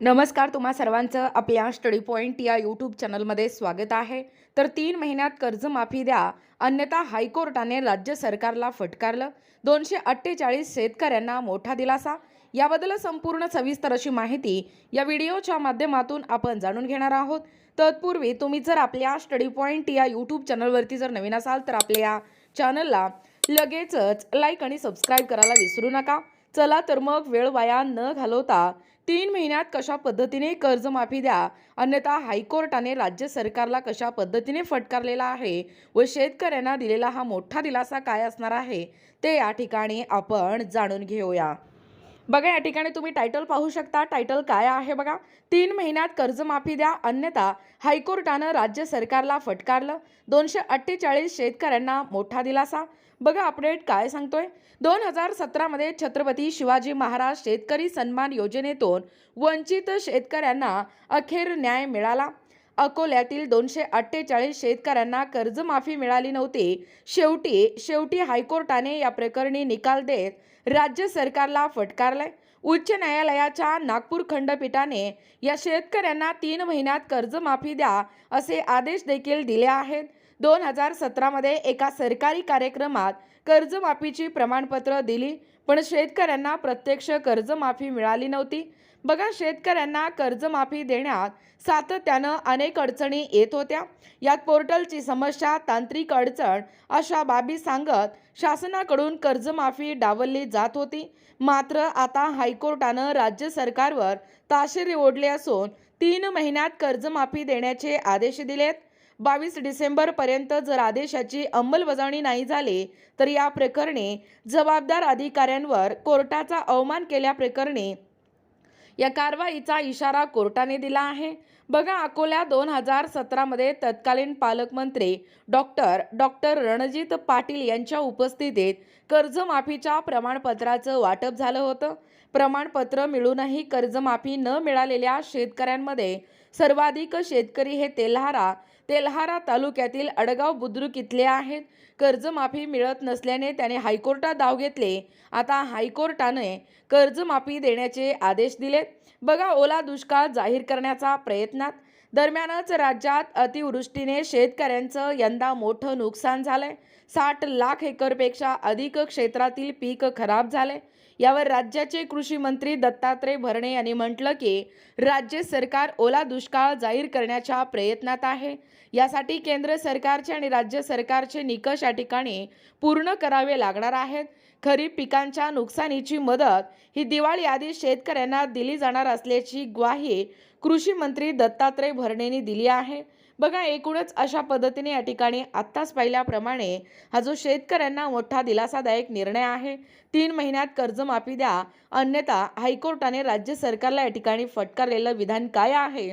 नमस्कार तुम्हा सर्वांचं आपल्या स्टडी पॉईंट या यूट्यूब चॅनलमध्ये स्वागत आहे. तर तीन महिन्यात कर्जमाफी द्या अन्यथा हायकोर्टाने राज्य सरकारला फटकारलं. दोनशे अठ्ठेचाळीस शेतकऱ्यांना मोठा दिलासा. याबद्दल संपूर्ण सविस्तर अशी माहिती या व्हिडिओच्या माध्यमातून आपण जाणून घेणार आहोत. तत्पूर्वी तुम्ही जर आपल्या स्टडी पॉईंट या यूट्यूब चॅनलवरती जर नवीन असाल तर आपल्या चॅनलला लगेचच लाईक आणि सबस्क्राईब करायला विसरू नका. चला तर मग वेळ वाया न घालवता तीन महिन्यात कशा पद्धतीने कर्जमाफी द्या? अन्यथा हायकोर्टाने राज्य सरकारला कशा पद्धतीने फटकारलेला आहे? व शेतकऱ्यांना दिलेला हा मोठा दिलासा काय असणार आहे? ते या ठिकाणी आपण जाणून घेऊया. बघा या ठिकाणी तुम्ही टायटल पाहू शकता. टायटल काय आहे बघा? तीन महिन्यात कर्जमाफी द्या. अन्यथा हायकोर्टानं राज्य सरकारला फटकारलं. दोनशे अठ्ठेचाळीस शेतकऱ्यांना मोठा दिलासा. बघा अपडेट काय सांगतोय? दोन हजार सतरामध्ये छत्रपती शिवाजी महाराज शेतकरी सन्मान योजनेतून वंचित शेतकऱ्यांना अखेर न्याय मिळाला. अकोल्यातील दोनशे अठ्ठेचाळीस शेतकऱ्यांना कर्जमाफी मिळाली नव्हती. शेवटी शेवटी हायकोर्टाने या प्रकरणी निकाल देत राज्य सरकारला फटकारलाय. उच्च न्यायालयाच्या नागपूर खंडपीठाने या शेतकऱ्यांना तीन महिन्यात कर्जमाफी द्या असे आदेश देखील दिले आहेत. दोन हजार सतरामध्ये एका सरकारी कार्यक्रमात कर्जमाफीची प्रमाणपत्र दिली. पण शेतकऱ्यांना प्रत्यक्ष कर्जमाफी मिळाली नव्हती. बघा शेतकऱ्यांना कर्जमाफी देण्यात सातत्यानं अनेक अडचणी येत होत्या. यात पोर्टलची समस्या तांत्रिक अडचण अशा बाबी सांगत शासनाकडून कर्जमाफी डावलली जात होती. मात्र आता हायकोर्टानं राज्य सरकारवर ताशेरे ओढले असून तीन महिन्यात कर्जमाफी देण्याचे आदेश दिलेत. बावीस डिसेंबरपर्यंत जर आदेशाची अंमलबजावणी नाही झाली तर या प्रकरणी जबाबदार अधिकाऱ्यांवर कोर्टाचा अवमान केल्याप्रकरणी या कारवाईचा इशारा कोर्टाने दिला आहे. बघा अकोल्या दोन हजार सतरामध्ये तत्कालीन पालकमंत्री डॉक्टर डॉक्टर रणजित पाटील यांच्या उपस्थितीत कर्जमाफीच्या प्रमाणपत्राचं वाटप झालं होतं. प्रमाणपत्र मिळूनही कर्जमाफी न मिळालेल्या शेतकऱ्यांमध्ये सर्वाधिक शेतकरी हे तेल्हारा तेल्हारा तालुक्यातील अडगाव बुद्रुक इथले आहेत. कर्जमाफी मिळत नसल्याने त्याने हायकोर्टात धाव घेतले. आता हायकोर्टाने कर्जमाफी देण्याचे आदेश दिलेत. बघा ओला दुष्काळ जाहीर करण्याचा प्रयत्नात. दरम्यानच राज्यात अतिवृष्टीने शेतकऱ्यांचं यंदा मोठं नुकसान झालंय. साठ लाख एकरपेक्षा अधिक क्षेत्रातील पीक खराब झाले. यावर राज्याचे कृषी मंत्री दत्तात्रय भरणे यांनी म्हटलं की राज्य सरकार ओला दुष्काळ जाहीर करण्याच्या प्रयत्नात आहे. यासाठी केंद्र सरकारचे आणि राज्य सरकारचे निकष या ठिकाणी पूर्ण करावे लागणार आहेत. खरीप पिकांच्या नुकसानीची मदत ही दिवाळी आधी शेतकऱ्यांना दिली जाणार असल्याची ग्वाही कृषी मंत्री दत्तात्रय भरणेंनी दिली आहे. बघा एकूणच अशा पद्धतीने या ठिकाणी आत्ताच पाहिल्याप्रमाणे हा जो शेतकऱ्यांना मोठा दिलासादायक निर्णय आहे तीन महिन्यात कर्जमाफी द्या अन्यथा हायकोर्टाने राज्य सरकारला या ठिकाणी फटकारलेलं विधान काय आहे?